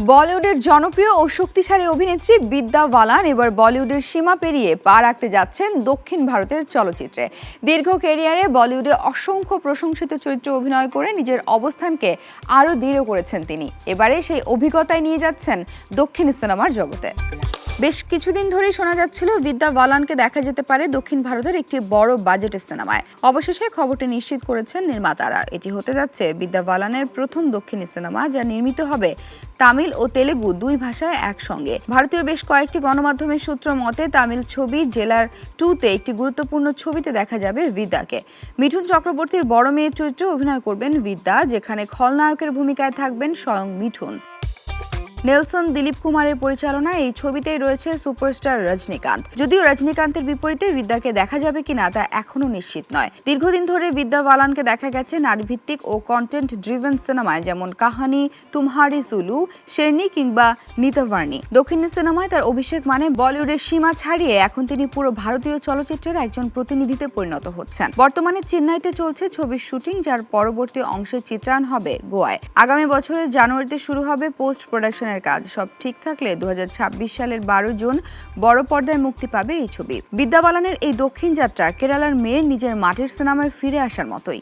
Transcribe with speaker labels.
Speaker 1: বলিউডের জনপ্রিয় ও শক্তিশালী অভিনেত্রী বিদ্যা বালান এবার বলিউডের সীমা পেরিয়ে পা রাখতে যাচ্ছেন দক্ষিণ ভারতের চলচ্চিত্রে। দীর্ঘ ক্যারিয়ারে বলিউডে অসংখ্য প্রশংসিত চরিত্রে অভিনয় করে নিজের অবস্থানকে আরও দৃঢ় করেছেন তিনি। এবারে সেই অভিজ্ঞতায় নিয়ে যাচ্ছেন দক্ষিণ সিনেমার জগতে। বেশ কিছুদিন ধরেই শোনা যাচ্ছিল বিদ্যা বালানকে দেখা যেতে পারে দক্ষিণ ভারতের একটি বড় বাজেটের সিনেমায়। অবশেষে খবরটি নিশ্চিত করেছেন নির্মাতারা। এটি হতে যাচ্ছে বিদ্যা বালানের প্রথম দক্ষিণী সিনেমা, যা নির্মিত হবে তামিল ও তেলেগু দুই ভাষায় একসঙ্গে। ভারতীয় বেশ কয়েকটি গণমাধ্যমের সূত্র মতে, তামিল ছবি জেলার টুতে একটি গুরুত্বপূর্ণ ছবিতে দেখা যাবে বিদ্যাকে। মিঠুন চক্রবর্তীর বড় মেয়ের চরিত্রে অভিনয় করবেন বিদ্যা, যেখানে খলনায়কের ভূমিকায় থাকবেন স্বয়ং মিঠুন। নেলসন দিলীপ কুমারের পরিচালনায় এই ছবিতেই রয়েছে সুপারস্টার রজনীকান্ত। যদিও রজনীকান্তের বিপরীতে বিদ্যাকে দেখা যাবে কিনা তা এখনও নিশ্চিত নয়। দীর্ঘদিন ধরে বিদ্যা বালানকে দেখা গেছে নারীভিত্তিক ও কন্টেন্ট ড্রিভেন সিনেমায় যেমন কাহানি, তুমহারি, সুলু, শেরনি কিংবা নিতাভার্নি দক্ষিণী সিনেমায় তার অভিষেক মানে বলিউডের সীমা ছাড়িয়ে এখন তিনি পুরো ভারতীয় চলচ্চিত্রের একজন প্রতিনিধিতে পরিণত হচ্ছেন। বর্তমানে চেন্নাইতে চলছে ছবির শুটিং, যার পরবর্তী অংশের চিত্রায়ন হবে গোয়ায়। আগামী বছরের জানুয়ারিতে শুরু হবে পোস্ট প্রোডাকশনের কাজ। সব ঠিক থাকলে দু হাজার ছাব্বিশ সালের বারো জুন বড় পর্দায় মুক্তি পাবে এই ছবি। বিদ্যা বালানের এই দক্ষিণ যাত্রা কেরালার মেয়ের নিজের মাটির সিনেমায় ফিরে আসার মতোই।